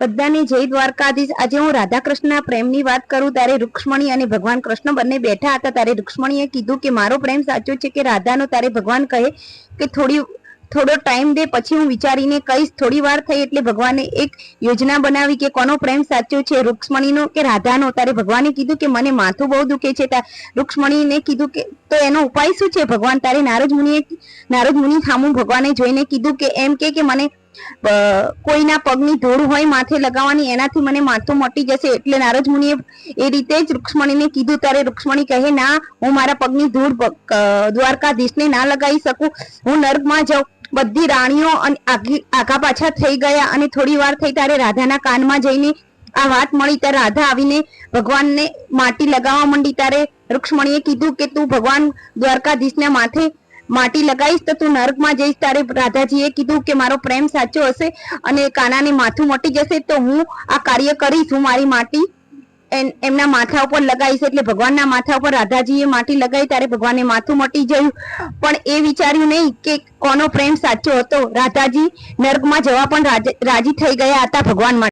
બધાને જય દ્વારકાધીશ. આજે હું રાધા કૃષ્ણના પ્રેમની વાત કરું ત્યારે રૂક્ષ્મણી અને ભગવાન કૃષ્ણ બંને બેઠા હતા ત્યારે રૂક્ષ્મણીએ કીધું કે મારો પ્રેમ સાચો છે કે રાધાનો, ત્યારે ભગવાન કહે કે થોડી, થોડો ટાઈમ દે, પછી હું વિચારીને કહીશ, થોડી વાર થઈ એટલે ભગવાને એક યોજના બનાવી કે કોનો પ્રેમ સાચો છે, રૂક્ષ્મણીનો કે રાધાનો? ત્યારે ભગવાને કીધું કે મને માથું બહુ દુખે છે. રૂક્ષ્મણીને કીધું કે, તો એનો ઉપાય શું છે? ભગવાન તારે નારદ મુનિએ, નારદ મુનિ સામું ભગવાને જોઈને કીધું કે, એમ કે મને કોઈના પગની ધૂળ હોય, માથે લગાવવાની, એનાથી મને માથું મટી જશે. એટલે નારદ મુનિએ એ રીતે જ રૂક્ષ્મણીને કીધું ત્યારે રૂક્ષ્મણી કહે, ના, હું મારા પગની ધૂળ દ્વારકાધીશને ના લગાવી શકું. હું નર્કમાં જાઉં. બધી રાણીઓ અને આગા પાછા થઈ ગયા અને થોડી વાર થઈ ત્યારે રાધાના કાનમાં જઈને આ વાત મળી. ત્યારે રાધા આવીને ભગવાનને માટી લગાવવા માંડી. ત્યારે રૂક્ષ્મણીએ કીધું કે, તું ભગવાન દ્વારકાધીશને માથે માટી લગાવીશ તો તું નર્કમાં જઈશ. તારે રાધાજીએ કીધું કે મારો પ્રેમ સાચો હશે અને કાનાને માથું મટી જશે તો હું આ કાર્ય કરીશ. હું મારી માટી એમના માથા ઉપર લગાવીશ એટલે ભગવાનના માથા ઉપર રાધાજીએ માટી લગાવી ત્યારે ભગવાનને માથું મટી ગયું. પણ એ વિચાર્યું નહીં કે કોનો પ્રેમ સાચો હતો. રાધાજી નર્કમાં જવા પણ રાજી થઈ ગયા હતા ભગવાન